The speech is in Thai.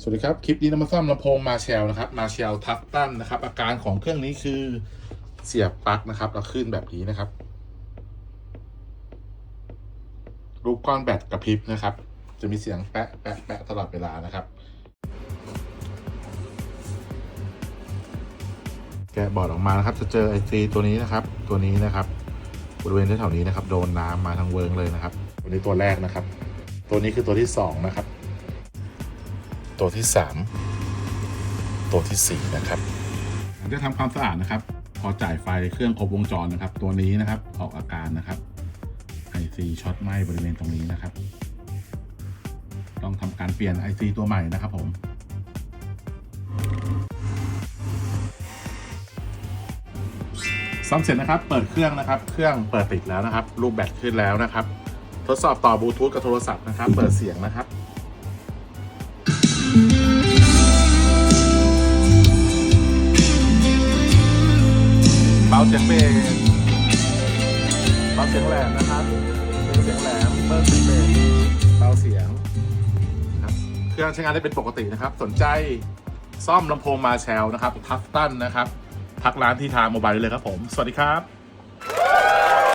สวัสดีครับ คลิปนี้นำมาซ่อมลำโพงมาเชลนะครับมาเชลทักตันนะครับ อาการของเครื่องนี้คือเสียบปลั๊กนะครับแล้วขึ้นแบบนี้นะครับ รูปก้อนแบตกระพริบนะครับ จะมีเสียงแปะแปะแปะตลอดเวลานะครับ แกะบอร์ดออกมานะครับ จะเจอไอซีตัวนี้นะครับ ตัวนี้นะครับ บริเวณแถวๆนี้นะครับ โดนน้ำมาทางเวิร์งเลยนะครับตัวนี้ตัวแรกนะครับ ตัวนี้คือตัวที่สองนะครับ ตัวที่สามตัวที่สี่นะครับหลังจากทำความสะอาดนะครับ พอจ่ายไฟเครื่องครบวงจรนะครับ ตัวนี้นะครับออกอาการนะครับไอซีช็อตไหม้บริเวณตรงนี้นะครับ ต้องทำการเปลี่ยนไอซีตัวใหม่นะครับผมซ่อมเสร็จนะครับ เปิดเครื่องนะครับ เครื่องเปิดติดแล้วนะครับ รูปแบตขึ้นแล้วนะครับ ทดสอบต่อบลูทูธกับโทรศัพท์นะครับ เปิดเสียงนะครับ เสียงเบสเบาเสียงแหลมนะครับเป็นเสียงแหลมเบิ้ลเสียงเบสเบาเสียงครับเครื่องใช้งานได้เป็นปกตินะครับ สนใจซ่อมลำโพงมาแชลนะครับทัฟตันนะครับทักร้านที่ทางโมบายได้เลยครับผม สวัสดีครับ